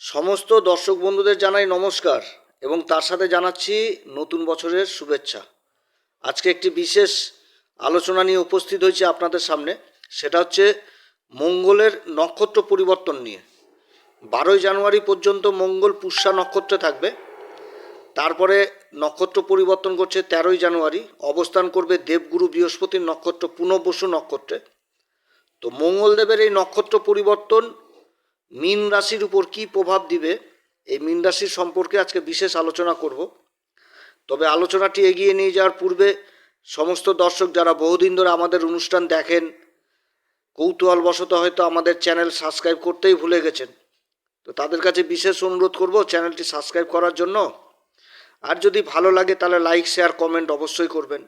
সমস্ত দর্শক বন্ধুদের জানাই নমস্কার এবং তার সাথে জানাচ্ছি নতুন বছরের শুভেচ্ছা। আজকে একটি বিশেষ আলোচনা নিয়ে উপস্থিত হয়েছে আপনাদের সামনে। সেটা হচ্ছে মঙ্গলের নক্ষত্র পরিবর্তন নিয়ে। বারোই জানুয়ারি পর্যন্ত মঙ্গল পুষ্যা নক্ষত্রে থাকবে। তারপরে নক্ষত্র পরিবর্তন করছে তেরোই জানুয়ারি। অবস্থান করবে দেবগুরু বৃহস্পতির নক্ষত্র, পুনর্বসু নক্ষত্রে। তো মঙ্গলদেবের এই নক্ষত্র পরিবর্তন মীন রাশির উপর কী প্রভাব দিবে, এই মীন রাশির সম্পর্কে আজকে বিশেষ আলোচনা করব। তবে আলোচনাটি এগিয়ে নিয়ে যাওয়ার পূর্বে সমস্ত দর্শক যারা বহুদিন ধরে আমাদের অনুষ্ঠান দেখেন, কৌতূহলবশত হয়তো আমাদের চ্যানেল সাবস্ক্রাইব করতেই ভুলে গেছেন। তো তাদের কাছে বিশেষ অনুরোধ করব চ্যানেলটি সাবস্ক্রাইব করার জন্য। আর যদি ভালো লাগে তাহলে লাইক, শেয়ার, কমেন্ট অবশ্যই করবেন।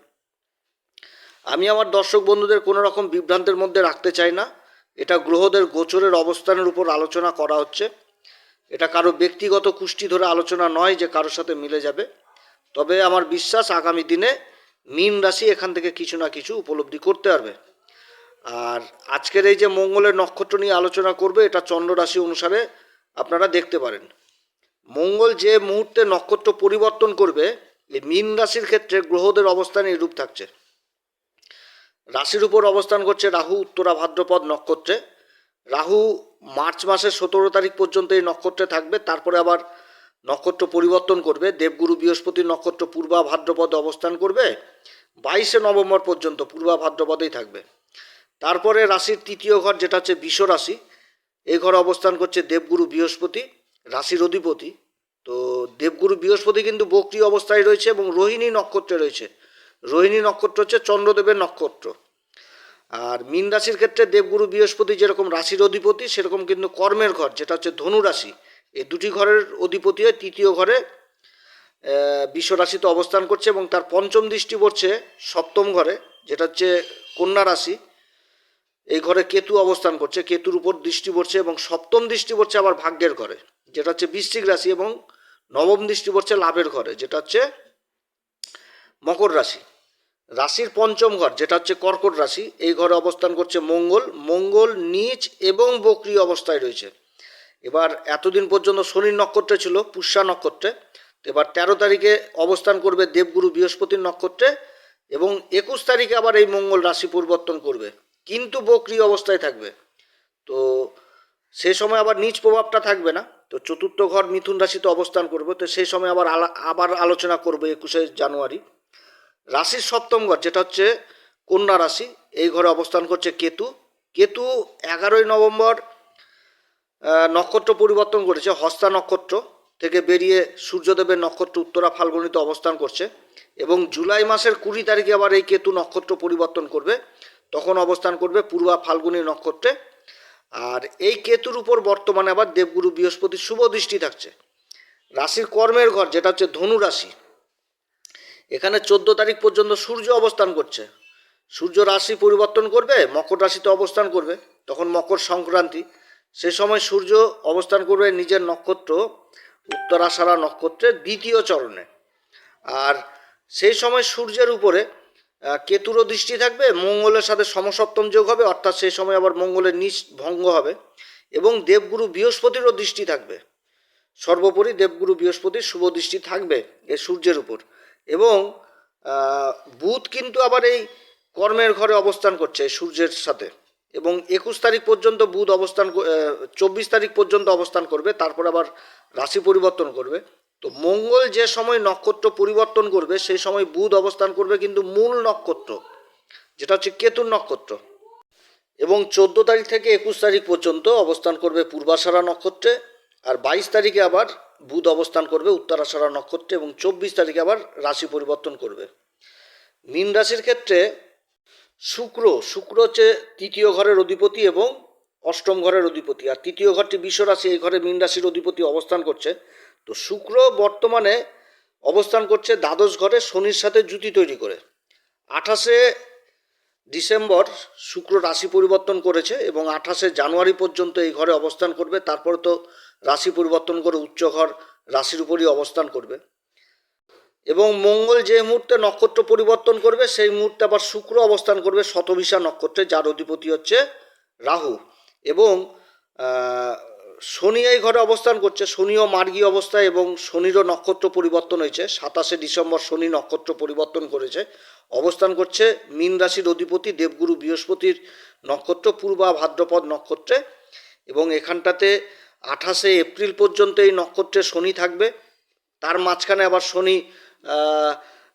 আমি আমার দর্শক বন্ধুদের কোনো রকম বিভ্রান্তের মধ্যে রাখতে চাই না। এটা গ্রহদের গোচরের অবস্থানের উপর আলোচনা করা হচ্ছে। এটা কারও ব্যক্তিগত কুষ্টি ধরে আলোচনা নয় যে কারোর সাথে মিলে যাবে। তবে আমার বিশ্বাস আগামী দিনে মীন রাশি এখান থেকে কিছু না কিছু উপলব্ধি করতে পারবে। আর আজকের এই যে মঙ্গলের নক্ষত্র নিয়ে আলোচনা করবে, এটা চন্দ্র রাশি অনুসারে আপনারা দেখতে পারেন। মঙ্গল যে মুহূর্তে নক্ষত্র পরিবর্তন করবে, এই মীন রাশির ক্ষেত্রে গ্রহদের অবস্থান এরূপ থাকছে। রাশির উপর অবস্থান করছে রাহু, উত্তরা, ভাদ্রপদ নক্ষত্রে। রাহু, মার্চ মাসের সতেরো তারিখ পর্যন্ত এই নক্ষত্রে থাকবে। তারপরে আবার নক্ষত্র পরিবর্তন করবে। দেবগুরু বৃহস্পতি নক্ষত্র পূর্বা ভাদ্রপদে অবস্থান করবে। বাইশে নভেম্বর পর্যন্ত পূর্বা ভাদ্রপদেই থাকবে। তারপরে রাশির তৃতীয় ঘর, যেটা হচ্ছে বিষ রাশি, এই ঘরে অবস্থান করছে দেবগুরু বৃহস্পতি, রাশির অধিপতি। তো দেবগুরু বৃহস্পতি কিন্তু বক্রি অবস্থায় রয়েছে এবং রোহিণী নক্ষত্রে রয়েছে। রোহিণী নক্ষত্র হচ্ছে চন্দ্রদেবের নক্ষত্র। আর মীন রাশির ক্ষেত্রে দেবগুরু বৃহস্পতি যেরকম রাশির অধিপতি, সেরকম কিন্তু কর্মের ঘর, যেটা হচ্ছে ধনু রাশি। এই দুটি ঘরের অধিপতি হয় তৃতীয় ঘরে বিশ্ব রাশিতে অবস্থান করছে এবং তার পঞ্চম দৃষ্টি পড়ছে সপ্তম ঘরে, যেটা হচ্ছে কন্যা রাশি। এই ঘরে কেতু অবস্থান করছে, কেতুর উপর দৃষ্টি পড়ছে এবং সপ্তম দৃষ্টি পড়ছে আবার ভাগ্যের ঘরে, যেটা হচ্ছে বৃশ্চিক রাশি এবং নবম দৃষ্টি পড়ছে লাভের ঘরে, যেটা হচ্ছে মকর রাশি। রাশির পঞ্চম ঘর, যেটা হচ্ছে কর্কট রাশি, এই ঘরে অবস্থান করছে মঙ্গল। মঙ্গল নিচ এবং বক্রি অবস্থায় রয়েছে। এবার এতদিন পর্যন্ত শনির নক্ষত্রে ছিল, পুষ্যা নক্ষত্রে। এবার তেরো তারিখে অবস্থান করবে দেবগুরু বৃহস্পতির নক্ষত্রে এবং একুশ তারিখে আবার এই মঙ্গল রাশি পরিবর্তন করবে। কিন্তু বক্রি অবস্থায় থাকবে। তো সে সময় আবার নিচ প্রভাবটা থাকবে না। তো চতুর্থ ঘর মিথুন রাশিতে অবস্থান করবে। তো সেই সময় আবার আবার আলোচনা করবে একুশে জানুয়ারি। রাশির সপ্তম ঘর, যেটা হচ্ছে কন্যা রাশি, এই ঘরে অবস্থান করছে কেতু। কেতু এগারোই নভেম্বর নক্ষত্র পরিবর্তন করেছে হস্তা নক্ষত্র থেকে বেরিয়ে সূর্যদেবের নক্ষত্র উত্তরা ফাল্গুনিতে অবস্থান করছে এবং জুলাই মাসের কুড়ি তারিখে আবার এই কেতু নক্ষত্র পরিবর্তন করবে। তখন অবস্থান করবে পূর্বা ফাল্গুনী নক্ষত্রে। আর এই কেতুর উপর বর্তমানে আবার দেবগুরু বৃহস্পতির শুভ দৃষ্টি থাকছে। রাশির কর্মের ঘর, যেটা হচ্ছে ধনু রাশি এখানে চোদ্দ তারিখ পর্যন্ত সূর্য অবস্থান করছে। সূর্য রাশি পরিবর্তন করবে, মকর রাশিতে অবস্থান করবে, তখন মকর সংক্রান্তি। সে সময় সূর্য অবস্থান করবে নিজের নক্ষত্র উত্তরাষাঢ়া নক্ষত্রের দ্বিতীয় চরণে। আর সেই সময় সূর্যের উপরে কেতুরও দৃষ্টি থাকবে, মঙ্গলের সাথে সমসপ্তম যোগ হবে, অর্থাৎ সেই সময় আবার মঙ্গলের নিচ ভঙ্গ হবে। এবং দেবগুরু বৃহস্পতিরও দৃষ্টি থাকবে। সর্বোপরি দেবগুরু বৃহস্পতির শুভ দৃষ্টি থাকবে এ সূর্যের উপর। এবং বুধ কিন্তু আবার এই কর্মের ঘরে অবস্থান করছে সূর্যের সাথে। এবং একুশ তারিখ পর্যন্ত বুধ অবস্থান চব্বিশ তারিখ পর্যন্ত অবস্থান করবে, তারপর আবার রাশি পরিবর্তন করবে। তো মঙ্গল যে সময় নক্ষত্র পরিবর্তন করবে, সেই সময় বুধ অবস্থান করবে কিন্তু মূল নক্ষত্র, যেটা হচ্ছে কেতুর নক্ষত্র। এবং চোদ্দ তারিখ থেকে একুশ তারিখ পর্যন্ত অবস্থান করবে পূর্বাষাঢ়া নক্ষত্রে, আর বাইশ তারিখে আবার বুধ অবস্থান করবে উত্তরাষাঢ়া নক্ষত্রে এবং চব্বিশ তারিখে আবার রাশি পরিবর্তন করবে। মীন রাশির ক্ষেত্রে শুক্র শুক্র হচ্ছে তৃতীয় ঘরের অধিপতি এবং অষ্টম ঘরের অধিপতি। আর তৃতীয় ঘরটি বিশ্ব রাশি, এই ঘরে মীন রাশির অধিপতি অবস্থান করছে। তো শুক্র বর্তমানে অবস্থান করছে দ্বাদশ ঘরে শনির সাথে জুতি তৈরি করে। আঠাশে ডিসেম্বর শুক্র রাশি পরিবর্তন করেছে এবং আঠাশে জানুয়ারি পর্যন্ত এই ঘরে অবস্থান করবে। তারপরে তো রাশি পরিবর্তন করে উচ্চ ঘর রাশির উপরই অবস্থান করবে। এবং মঙ্গল যে মুহূর্তে নক্ষত্র পরিবর্তন করবে, সেই মুহূর্তে আবার শুক্র অবস্থান করবে শতবিশা নক্ষত্রে, যার অধিপতি হচ্ছে রাহু। এবং শনি এই ঘরে অবস্থান করছে। শনিও মার্গী অবস্থায় এবং শনিরও নক্ষত্র পরিবর্তন হয়েছে। সাতাশে ডিসেম্বর শনি নক্ষত্র পরিবর্তন করেছে। অবস্থান করছে মীন রাশির অধিপতি দেবগুরু বৃহস্পতির নক্ষত্র, পূর্বা ভাদ্রপদ নক্ষত্রে। এবং এখানটাতে আঠাশে এপ্রিল পর্যন্ত এই নক্ষত্রে শনি থাকবে। তার মাঝখানে আবার শনি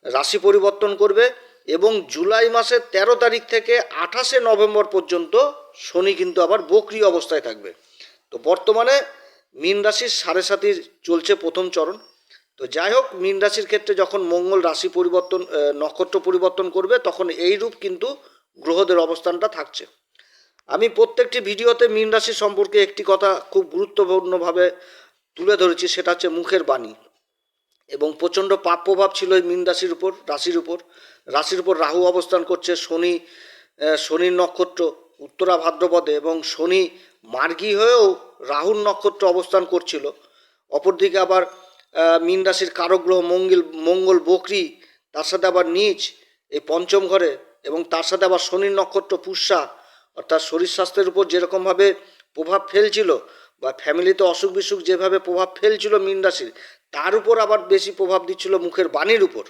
রাশি পরিবর্তন করবে এবং জুলাই মাসের তেরো তারিখ থেকে আঠাশে নভেম্বর পর্যন্ত শনি কিন্তু আবার বকরি অবস্থায় থাকবে। তো বর্তমানে মীন রাশির সাড়ে সাতির চলছে প্রথম চরণ। তো যাই হোক, মীন রাশির ক্ষেত্রে যখন মঙ্গল রাশি পরিবর্তন নক্ষত্র পরিবর্তন করবে, তখন এই রূপ কিন্তু গ্রহদের অবস্থানটা থাকছে। আমি প্রত্যেকটি ভিডিওতে মীন রাশি সম্পর্কে একটি কথা খুব গুরুত্বপূর্ণভাবে তুলে ধরেছি, সেটা হচ্ছে মুখের বাণী। এবং প্রচণ্ড পাপ প্রভাব ছিল এই মীন রাশির উপর রাশির উপর। রাশির উপর রাহু অবস্থান করছে, শনি শনির নক্ষত্র উত্তরা ভাদ্রপদে এবং শনি মার্গী হয়েও রাহুর নক্ষত্র অবস্থান করছিল। অপরদিকে আবার মীন রাশির কারক গ্রহ মঙ্গল মঙ্গল বকরি, তার সাথে আবার নিচ, এই পঞ্চম ঘরে এবং তার সাথে আবার শনির নক্ষত্র পুষ্যা অর্থাৎ শরীর স্বাস্থ্যের উপর যেরকমভাবে প্রভাব ফেলছিল বা ফ্যামিলিতে অসুখ বিসুখ যেভাবে প্রভাব ফেলছিল মীন রাশির, তার উপর আবার বেশি প্রভাব দিচ্ছিল মুখের বাণীর উপর।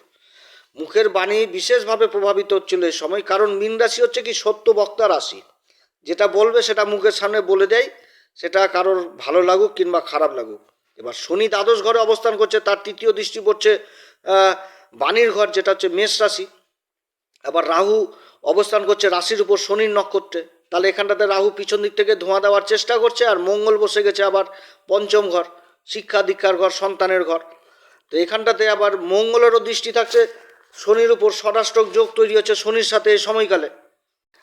মুখের বাণী বিশেষভাবে প্রভাবিত হচ্ছিল এই সময়, কারণ মীন রাশি হচ্ছে কি সত্য বক্তা রাশি। যেটা বলবে সেটা মুখের সামনে বলে দেয়, সেটা কারোর ভালো লাগুক কিংবা খারাপ লাগুক। এবার শনি দ্বাদশ ঘরে অবস্থান করছে, তার তৃতীয় দৃষ্টি পড়ছে বাণীর ঘর যেটা হচ্ছে মেষ রাশি। আবার রাহু অবস্থান করছে রাশির উপর শনির নক্ষত্রে। তাহলে এখানটাতে রাহু পিছন দিক থেকে ধোঁয়া দেওয়ার চেষ্টা করছে আর মঙ্গল বসে গেছে আবার পঞ্চম ঘর, শিক্ষা দীক্ষার ঘর, সন্তানের ঘর। তো এখানটাতে আবার মঙ্গলেরও দৃষ্টি থাকছে, শনির উপর ষড়াষ্টক যোগ তৈরি হচ্ছে শনির সাথে এই সময়কালে।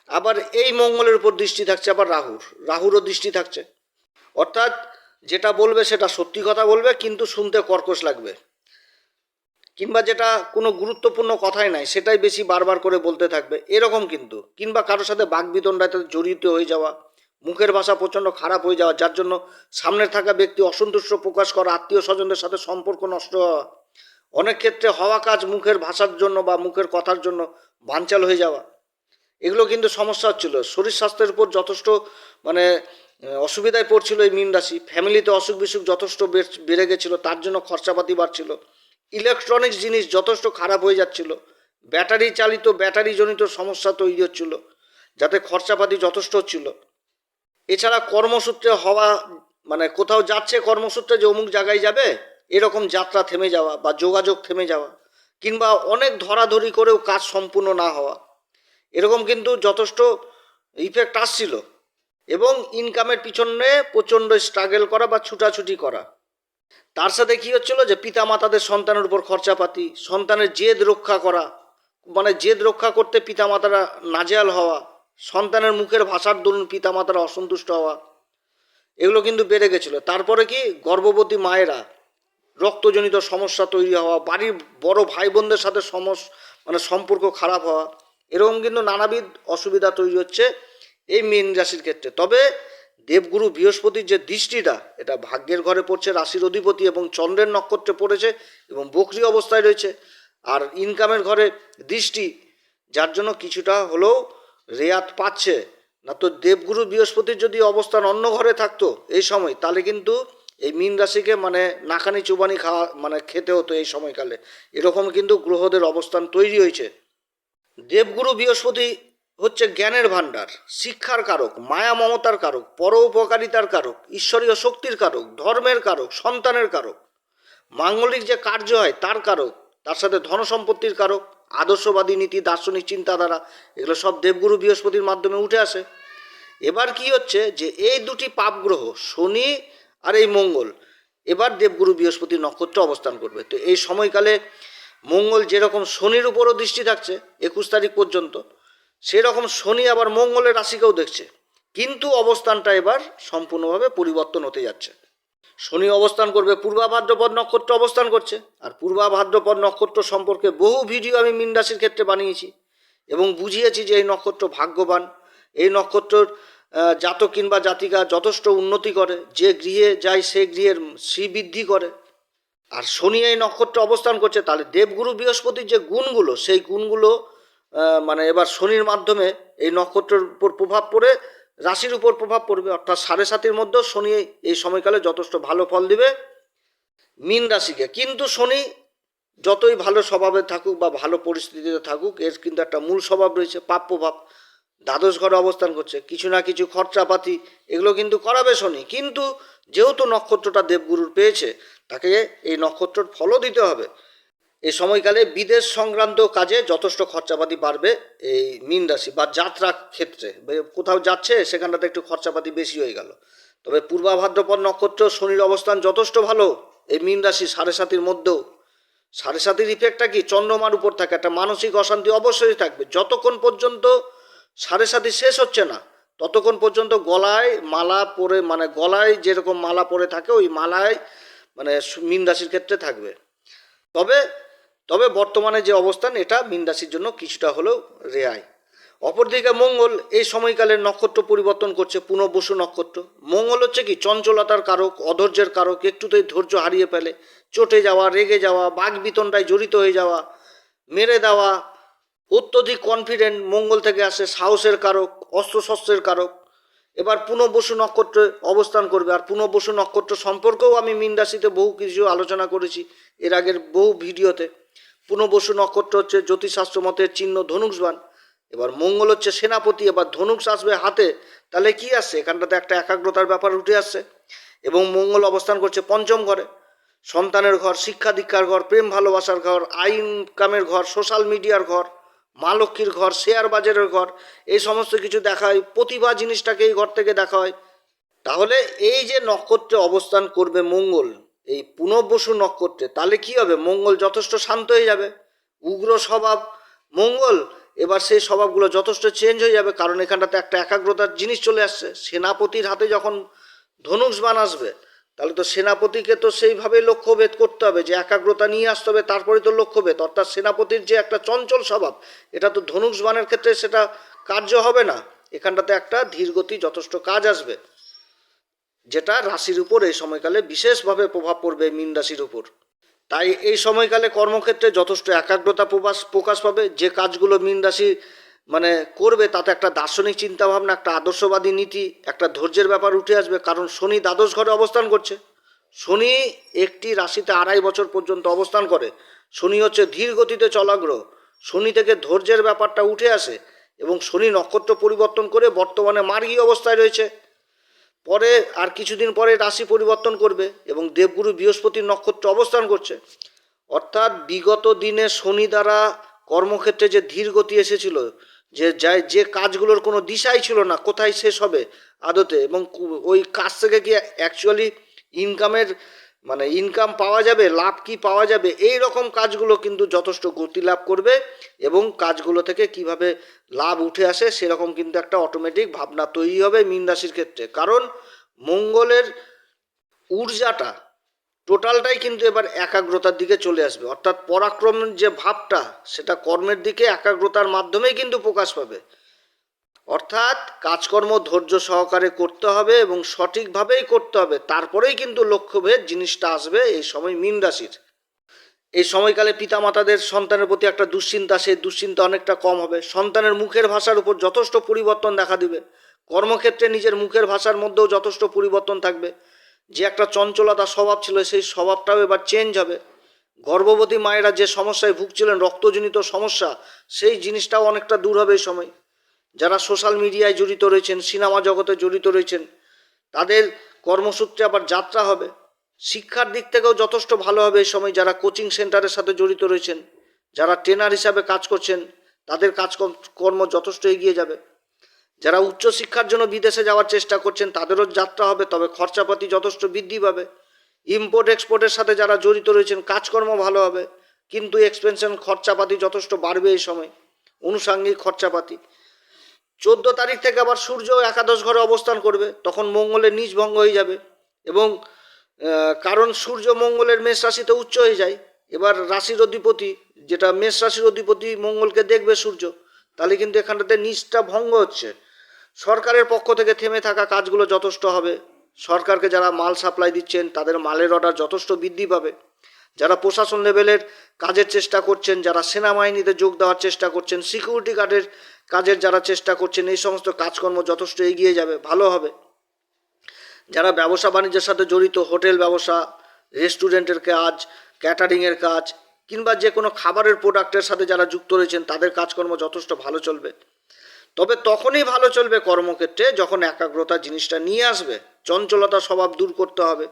আবার এই মঙ্গলের উপর দৃষ্টি থাকছে আবার রাহুর, রাহুরও দৃষ্টি থাকছে। অর্থাৎ যেটা বলবে সেটা সত্যি কথা বলবে, কিন্তু শুনতে কর্কশ লাগবে। কিংবা যেটা কোনো গুরুত্বপূর্ণ কথাই নাই, সেটাই বেশি বারবার করে বলতে থাকবে। এরকম কিন্তু। কিংবা কারোর সাথে বাগবিদণ্ডাতে জড়িত হয়ে যাওয়া, মুখের ভাষা প্রচণ্ড খারাপ হয়ে যাওয়া, যার জন্য সামনে থাকা ব্যক্তি অসন্তুষ্ট প্রকাশ করা আত্মীয় স্বজনদের সাথে সম্পর্ক নষ্ট হওয়া, অনেক ক্ষেত্রে হওয়া কাজ মুখের ভাষার জন্য বা মুখের কথার জন্য বানচাল হয়ে যাওয়া। এগুলো কিন্তু সমস্যা হচ্ছিল। শরীর স্বাস্থ্যের উপর যথেষ্ট মানে অসুবিধায় পড়ছিল এই মীন রাশি। ফ্যামিলিতে অসুখ বিসুখ যথেষ্ট বেড়ে গেছিল, তার জন্য খরচাপাতি বাড়ছিল। ইলেকট্রনিক্স জিনিস যথেষ্ট খারাপ হয়ে যাচ্ছিল। ব্যাটারি চালিত, ব্যাটারি জনিত সমস্যা তৈরি হচ্ছিল, যাতে খরচাপাতি যথেষ্ট হচ্ছিল এছাড়া কর্মসূত্রে হওয়া মানে কোথাও যাচ্ছে কর্মসূত্রে যে অমুক জায়গায় যাবে, এরকম যাত্রা থেমে যাওয়া বা যোগাযোগ থেমে যাওয়া, কিংবা অনেক ধরাধরি করেও কাজ সম্পূর্ণ না হওয়া, এরকম কিন্তু যথেষ্ট ইফেক্ট আসছিল। এবং ইনকামের পিছনে প্রচণ্ড স্ট্রাগল করা বা ছুটাছুটি করা। তার সাথে কি হচ্ছিল যে পিতা মাতাদের সন্তানের উপর খরচাপাতি, সন্তানের জেদ রক্ষা করা মানে জেদ রক্ষা করতে পিতা মাতারা নাজেয়াল হওয়া, সন্তানের মুখের ভাষার দরুন পিতা মাতারা অসন্তুষ্ট হওয়া, এগুলো কিন্তু বেড়ে গেছিল। তারপরে কি? গর্ভবতী মায়েরা, রক্তজনিত সমস্যা তৈরি হওয়া, বাড়ির বড় ভাই বোনদের সাথে সমস মানে সম্পর্ক খারাপ হওয়া, এরকম কিন্তু নানাবিধ অসুবিধা তৈরি হচ্ছে এই মীন রাশির ক্ষেত্রে। তবে দেবগুরু বৃহস্পতির যে দৃষ্টিটা, এটা ভাগ্যের ঘরে পড়ছে, রাশির অধিপতি এবং চন্দ্রের নক্ষত্রে পড়েছে এবং বকরি অবস্থায় রয়েছে। আর ইনকামের ঘরে দৃষ্টি, যার জন্য কিছুটা হলেও রেয়াত পাচ্ছে। না তো দেবগুরু বৃহস্পতির যদি অবস্থান অন্য ঘরে থাকতো এই সময়, তাহলে কিন্তু এই মীন রাশিকে মানে নাকানি চুবানি খাওয়া মানে খেতে হতো এই সময়কালে। এরকম কিন্তু গ্রহদের অবস্থান তৈরি হয়েছে। দেবগুরু বৃহস্পতি হচ্ছে জ্ঞানের ভাণ্ডার, শিক্ষার কারক, মায়া মমতার কারক পরোপকারিতার কারক, ঈশ্বরীয় শক্তির কারক, ধর্মের কারক, সন্তানের কারক। মাঙ্গলিক যে কার্য হয় তার কারক, তার সাথে ধন সম্পত্তির কারক, আদর্শবাদী নীতি, দার্শনিক চিন্তাধারা, এগুলো সব দেবগুরু বৃহস্পতির মাধ্যমে উঠে আসে। এবার কি হচ্ছে যে এই দুটি পাপ গ্রহ, শনি আর এই মঙ্গল, এবার দেবগুরু বৃহস্পতি নক্ষত্র অবস্থান করবে। তো এই সময়কালে মঙ্গল যেরকম শনির উপরও দৃষ্টি থাকছে, একুশ তারিখ পর্যন্ত সেরকম শনি আবার মঙ্গলের রাশিকেও দেখছে। কিন্তু অবস্থানটা এবার সম্পূর্ণভাবে পরিবর্তন হতে যাচ্ছে। শনি অবস্থান করবে পূর্বা ভাদ্রপদ নক্ষত্র অবস্থান করছে। আর পূর্বা ভাদ্রপদ নক্ষত্র সম্পর্কে বহু ভিডিও আমি মীন রাশির ক্ষেত্রে বানিয়েছি এবং বুঝিয়েছি যে এই নক্ষত্র ভাগ্যবান। এই নক্ষত্রর জাতক কিংবা জাতিকা যথেষ্ট উন্নতি করে। যে গৃহে যায় সে গৃহের শ্রীবৃদ্ধি করে। আর শনি এই নক্ষত্র অবস্থান করছে, তাহলে দেবগুরু বৃহস্পতির যে গুণগুলো, সেই গুণগুলো মানে এবার শনির মাধ্যমে এই নক্ষত্রের উপর প্রভাব পড়ে, রাশির উপর প্রভাব পড়বে, অর্থাৎ সাড়ে সাতির মধ্যেও শনি এই সময়কালে যথেষ্ট ভালো ফল দিবে মীন রাশিকে। কিন্তু শনি যতই ভালো স্বভাবে থাকুক বা ভালো পরিস্থিতিতে থাকুক, এর কিন্তু একটা মূল স্বভাব রয়েছে পাপ প্রভাব। দ্বাদশ ঘরে অবস্থান করছে, কিছু না কিছু খরচাপাতি, এগুলো কিন্তু করাবে শনি। কিন্তু যেহেতু নক্ষত্রটা দেবগুরুর পেয়েছে, তাকে এই নক্ষত্রর ফলও দিতে হবে। এই সময়কালে বিদেশ সংক্রান্ত কাজে যথেষ্ট খরচাপাতি বাড়বে এই মীন রাশি বা যাত্রা ক্ষেত্রে। কোথাও যাচ্ছে, সেখানটাতে একটু খরচাপাতি বেশি হয়ে গেল। তবে পূর্বা ভাদ্রপদ নক্ষত্র শনির অবস্থান যথেষ্ট ভালো, এই মীন রাশি সাড়ে সাতির মধ্যেও। সাড়ে সাতির ইফেক্টটা কি? চন্দ্রমার উপর থাকে, একটা মানসিক অশান্তি অবশ্যই থাকবে। যতক্ষণ পর্যন্ত সাড়ে সাতি শেষ হচ্ছে না, ততক্ষণ পর্যন্ত গলায় মালা পরে মানে গলায় যেরকম মালা পরে থাকে, ওই মালায় মানে মীন রাশির ক্ষেত্রে থাকবে। তবে তবে বর্তমানে যে অবস্থান, এটা মীন জন্য কিছুটা হলেও রেয়াই অপরদিকে মঙ্গল, এই সময়কালের নক্ষত্র পরিবর্তন করছে, পুনর্বসু নক্ষত্র। মঙ্গল হচ্ছে কি, চঞ্চলতার কারক, অধৈর্যের কারক, একটুতেই ধৈর্য হারিয়ে ফেলে। চটে যাওয়া, রেগে যাওয়া, বাঘ বিতনটায় জড়িত হয়ে যাওয়া, মেরে দেওয়া, অত্যধিক কনফিডেন্ট মঙ্গল থেকে আসে, সাহসের কারক, অস্ত্রশস্ত্রের কারক। এবার পুনর্বসু নক্ষত্রে অবস্থান করবে, আর পুনর্বসু নক্ষত্র সম্পর্কেও আমি মিন রাশিতে বহু কিছু আলোচনা করেছি, এর আগের বহু ভিডিওতে। পুনর্বসু নক্ষত্র হচ্ছে জ্যোতিষশাস্ত্র মতের চিহ্ন ধনুষবান এবার মঙ্গল হচ্ছে সেনাপতি, এবার ধনুষ আসবে হাতে। তাহলে কি আসছে? এখানটাতে একটা একাগ্রতার ব্যাপার উঠে আসছে। এবং মঙ্গল অবস্থান করছে পঞ্চম ঘরে। সন্তানের ঘর শিক্ষা দীক্ষার ঘর, প্রেম ভালোবাসার ঘর আইন কামের ঘর, সোশ্যাল মিডিয়ার ঘর, মা লক্ষ্মীর ঘর, শেয়ার বাজারের ঘর, এই সমস্ত কিছু দেখা হয়, প্রতিভা জিনিসটাকে এই ঘর থেকে দেখা হয়। তাহলে এই যে নক্ষত্রে অবস্থান করবে মঙ্গল এই পুনর্বসু নক্ষত্রে, তাহলে কি হবে? মঙ্গল যথেষ্ট শান্ত হয়ে যাবে। উগ্র স্বভাব মঙ্গল, এবার সেই স্বভাবগুলো যথেষ্ট চেঞ্জ হয়ে যাবে, কারণ এখানটাতে একটা একাগ্রতার জিনিস চলে আসছে। সেনাপতির হাতে যখন ধনুষবান আসবে, তাহলে তো সেনাপতিকে তো সেইভাবেই লক্ষ্যভেদ করতে হবে, যে একাগ্রতা নিয়ে আসতে হবে, তারপরে তো লক্ষ্যভেদ। অর্থাৎ সেনাপতির যে একটা চঞ্চল স্বভাব, এটা তো ধনুষবানের ক্ষেত্রে সেটা কার্য হবে না। এখানটাতে একটা ধীরগতি যথেষ্ট কাজ আসবে। যেটা রাশির উপর এই সময়কালে বিশেষভাবে প্রভাব পড়বে মীন রাশির উপর। তাই এই সময়কালে কর্মক্ষেত্রে যথেষ্ট একাগ্রতা প্রকাশ প্রকাশ পাবে। যে কাজগুলো মীন রাশি মানে করবে, তাতে একটা দার্শনিক চিন্তাভাবনা, একটা আদর্শবাদী নীতি, একটা ধৈর্যের ব্যাপার উঠে আসবে। কারণ শনি দ্বাদশ ঘরে অবস্থান করছে। শনি একটি রাশিতে আড়াই বছর পর্যন্ত অবস্থান করে। শনি হচ্ছে ধীর গতিতে চলাগ্রহ। শনি থেকে ধৈর্যের ব্যাপারটা উঠে আসে এবং শনি নক্ষত্র পরিবর্তন করে বর্তমানে মার্গী অবস্থায় রয়েছে। পরে আর কিছুদিন পরে রাশি পরিবর্তন করবে এবং দেবগুরু বৃহস্পতির নক্ষত্র অবস্থান করছে। অর্থাৎ বিগত দিনে শনি দ্বারা কর্মক্ষেত্রে যে ধীর গতি এসেছিল, যে যাই, যে কাজগুলোর কোনো দিশাই ছিল না, কোথায় শেষ হবে আদতে এবং ওই কাজ থেকে কি অ্যাকচুয়ালি ইনকামের মানে ইনকাম পাওয়া যাবে, লাভ কি পাওয়া যাবে, এই রকম কাজগুলো কিন্তু যথেষ্ট গতি লাভ করবে এবং কাজগুলো থেকে কীভাবে লাভ উঠে আসে সেরকম কিন্তু একটা অটোমেটিক ভাবনা তৈরি হবে মীন রাশির ক্ষেত্রে। কারণ মঙ্গলের ঊর্জাটা টোটালটাই কিন্তু এবার একাগ্রতার দিকে চলে আসবে। অর্থাৎ পরাক্রমের যে ভাবটা, সেটা কর্মের দিকে একাগ্রতার মাধ্যমেই কিন্তু প্রকাশ পাবে। অর্থাৎ কাজকর্ম ধৈর্য সহকারে করতে হবে এবং সঠিকভাবেই করতে হবে। তারপরেই কিন্তু লক্ষ্যভেদ জিনিসটা আসবে এই সময় মীন রাশির। এই সময়কালে পিতামাতাদের সন্তানের প্রতি একটা দুশ্চিন্তা, সেই দুশ্চিন্তা অনেকটা কম হবে। সন্তানের মুখের ভাষার উপর যথেষ্ট পরিবর্তন দেখা দিবে। কর্মক্ষেত্রে নিজের মুখের ভাষার মধ্যেও যথেষ্ট পরিবর্তন থাকবে। যে একটা চঞ্চলতা স্বভাব ছিল, সেই স্বভাবটাও এবার চেঞ্জ হবে। গর্ভবতী মায়েরা যে সমস্যায় ভুগছিলেন, রক্তজনিত সমস্যা, সেই জিনিসটাও অনেকটা দূর হবে এই সময়। যারা সোশ্যাল মিডিয়ায় জড়িত রয়েছেন, সিনেমা জগতে জড়িত রয়েছেন, তাদের কর্মসূত্রে আবার যাত্রা হবে। শিক্ষার দিক থেকেও যথেষ্ট ভালো হবে এই সময় যারা কোচিং সেন্টারের সাথে জড়িত রয়েছেন, যারা ট্রেনার হিসাবে কাজ করছেন, তাদের কাজ কর্ম যথেষ্ট এগিয়ে যাবে। যারা উচ্চশিক্ষার জন্য বিদেশে যাওয়ার চেষ্টা করছেন, তাদেরও যাত্রা হবে, তবে খরচাপাতি যথেষ্ট বৃদ্ধি পাবে। ইম্পোর্ট, এক্সপোর্টের সাথে যারা জড়িত রয়েছেন, কাজকর্ম ভালো হবে, কিন্তু এক্সপেনশন খরচাপাতি যথেষ্ট বাড়বে এই সময়। অনুষাঙ্গিক খরচাপাতি। চোদ্দ তারিখ থেকে আবার সূর্য একাদশ ঘরে অবস্থান করবে, তখন মঙ্গলের নিজ ভঙ্গ হয়ে যাবে এবং কারণ সূর্য মঙ্গলের মেষ রাশিতে উচ্চ হয়ে যায়, এবার রাশির অধিপতি, যেটা মেষ রাশির অধিপতি মঙ্গলকে দেখবে সূর্য, তাহলে কিন্তু এখানটাতে নিচটা ভঙ্গ হচ্ছে। সরকারের পক্ষ থেকে থেমে থাকা কাজগুলো যথেষ্ট হবে, সরকারকে যারা মাল সাপ্লাই দিচ্ছেন, তাদের মালের অর্ডার যথেষ্ট বৃদ্ধি পাবে। যারা প্রশাসন লেভেলের কাজের চেষ্টা করছেন, যারা সেনাবাহিনীতে যোগ দেওয়ার চেষ্টা করছেন সিকিউরিটি গার্ডের কাজের যারা চেষ্টা করছেন, এই সমস্ত কাজকর্ম যথেষ্ট এগিয়ে যাবে, ভালো হবে। যারা ব্যবসা বাণিজ্যের সাথে জড়িত, হোটেল ব্যবসা, রেস্টুরেন্টের কাজ ক্যাটারিংয়ের কাজ, কিংবা যে কোনো খাবারের প্রোডাক্টের সাথে যারা যুক্ত রয়েছেন, তাদের কাজকর্ম যথেষ্ট ভালো চলবে। তবে তখনই ভালো চলবে কর্মক্ষেত্রে যখন একাগ্রতা জিনিসটা নিয়ে আসবে, চঞ্চলতা স্বভাব দূর করতে হবে।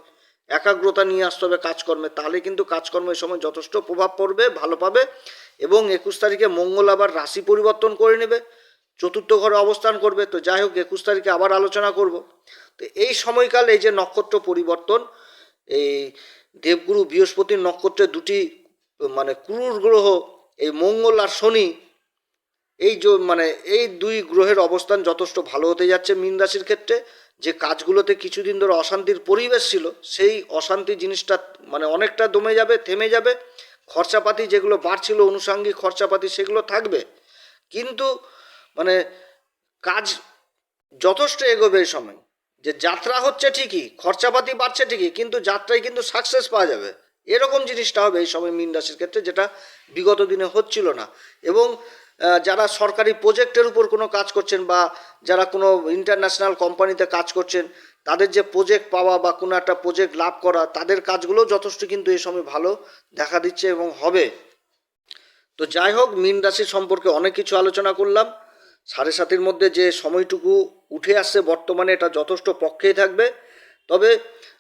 একাগ্রতা নিয়ে আসতে হবে কাজকর্মে। তাহলে কিন্তু কাজকর্মের সময় যথেষ্ট প্রভাব পড়বে, ভালো পাবে এবং একুশ তারিখে মঙ্গল আবার রাশি পরিবর্তন করে নেবে, চতুর্থ ঘরে অবস্থান করবে। তো যাই হোক, একুশ তারিখে আবার আলোচনা করব। তো এই সময়কাল এই যে নক্ষত্র পরিবর্তন, এই দেবগুরু বৃহস্পতির নক্ষত্রে দুটি মানে ক্রুর গ্রহ, এই মঙ্গল আর শনি, এই যে মানে এই দুই গ্রহের অবস্থান যথেষ্ট ভালো হতে যাচ্ছে মীন রাশির ক্ষেত্রে। যে কাজগুলোতে কিছুদিন ধরে অশান্তির পরিবেশ ছিল, সেই অশান্তি জিনিসটা মানে অনেকটা দমে যাবে, থেমে যাবে। খরচাপাতি যেগুলো বাড়ছিল, অনুষাঙ্গিক খরচাপাতি সেগুলো থাকবে। কিন্তু মানে কাজ যথেষ্ট এগোবে এই সময়। যে যাত্রা হচ্ছে ঠিকই, খরচাপাতি বাড়ছে ঠিকই, কিন্তু যাত্রায় কিন্তু সাকসেস পাওয়া যাবে। এরকম জিনিসটা হবে এই সময় মীন রাশির ক্ষেত্রে, যেটা বিগত দিনে হচ্ছিল না। এবং যারা সরকারি প্রজেক্টের উপর কোনো কাজ করছেন বা যারা কোনো ইন্টারন্যাশনাল কোম্পানিতে কাজ করছেন, তাদের যে প্রজেক্ট পাওয়া বা কোনো একটা প্রজেক্ট লাভ করা, তাদের কাজগুলো যথেষ্ট কিন্তু এই সময় ভালো দেখা দিচ্ছে এবং হবে। তো যাই হোক, মীন রাশি সম্পর্কে অনেক কিছু আলোচনা করলাম। সাড়ে সাতের মধ্যে যে সময়টুকু উঠে আসছে, বর্তমানে এটা যথেষ্ট পক্ষেই থাকবে। তবে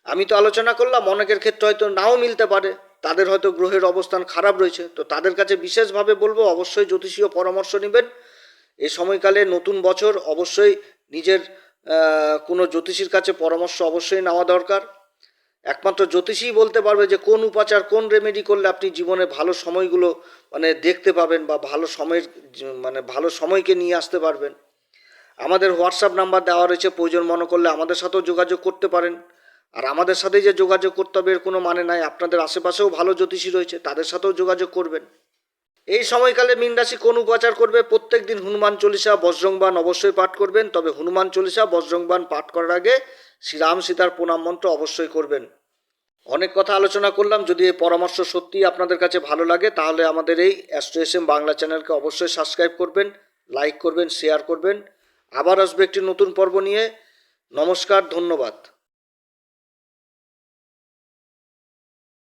আমি তো আলোচনা করলাম, অনেকের ক্ষেত্রে হয়তো নাও মিলতে পারে। তাদের হয়তো গ্রহের অবস্থান খারাপ রয়েছে। তো তাদের কাছে বিশেষভাবে বলব, অবশ্যই জ্যোতিষীয় পরামর্শ নেবেন। এ সময়কালে নতুন বছর, অবশ্যই নিজের কোনো জ্যোতিষীর কাছে পরামর্শ অবশ্যই নেওয়া দরকার। একমাত্র জ্যোতিষীই বলতে পারবে যে কোন উপাচার, কোন রেমেডি করলে আপনি জীবনে ভালো সময়গুলো মানে দেখতে পাবেন বা ভালো সময়ের মানে ভালো সময়কে নিয়ে আসতে পারবেন। আমাদের হোয়াটসঅ্যাপ নাম্বার দেওয়া রয়েছে, প্রয়োজন মনে করলে আমাদের সাথেও যোগাযোগ করতে পারেন। আর আমাদের সাথে যে যোগাযোগ করতে হবে এর কোনো মানে নাই। আপনাদের আশেপাশেও ভালো জ্যোতিষী রয়েছে, তাদের সাথেও যোগাযোগ করবেন। এই সময়কালে মীন রাশি কোন উপাচার করবে? প্রত্যেক দিন হনুমান চল্লিশা বজ্রংবান অবশ্যই পাঠ করবেন। তবে হনুমান চল্লিশা বজ্রংবান পাঠ করার আগে শ্রীরাম সীতার প্রণাম মন্ত্র অবশ্যই করবেন। অনেক কথা আলোচনা করলাম, যদি এই পরামর্শ সত্যি আপনাদের কাছে ভালো লাগে, তাহলে আমাদের এই অ্যাস্ট্রো বাংলা চ্যানেলকে অবশ্যই সাবস্ক্রাইব করবেন, লাইক করবেন শেয়ার করবেন। আবার আসবে একটি নতুন পর্ব নিয়ে। নমস্কার, ধন্যবাদ।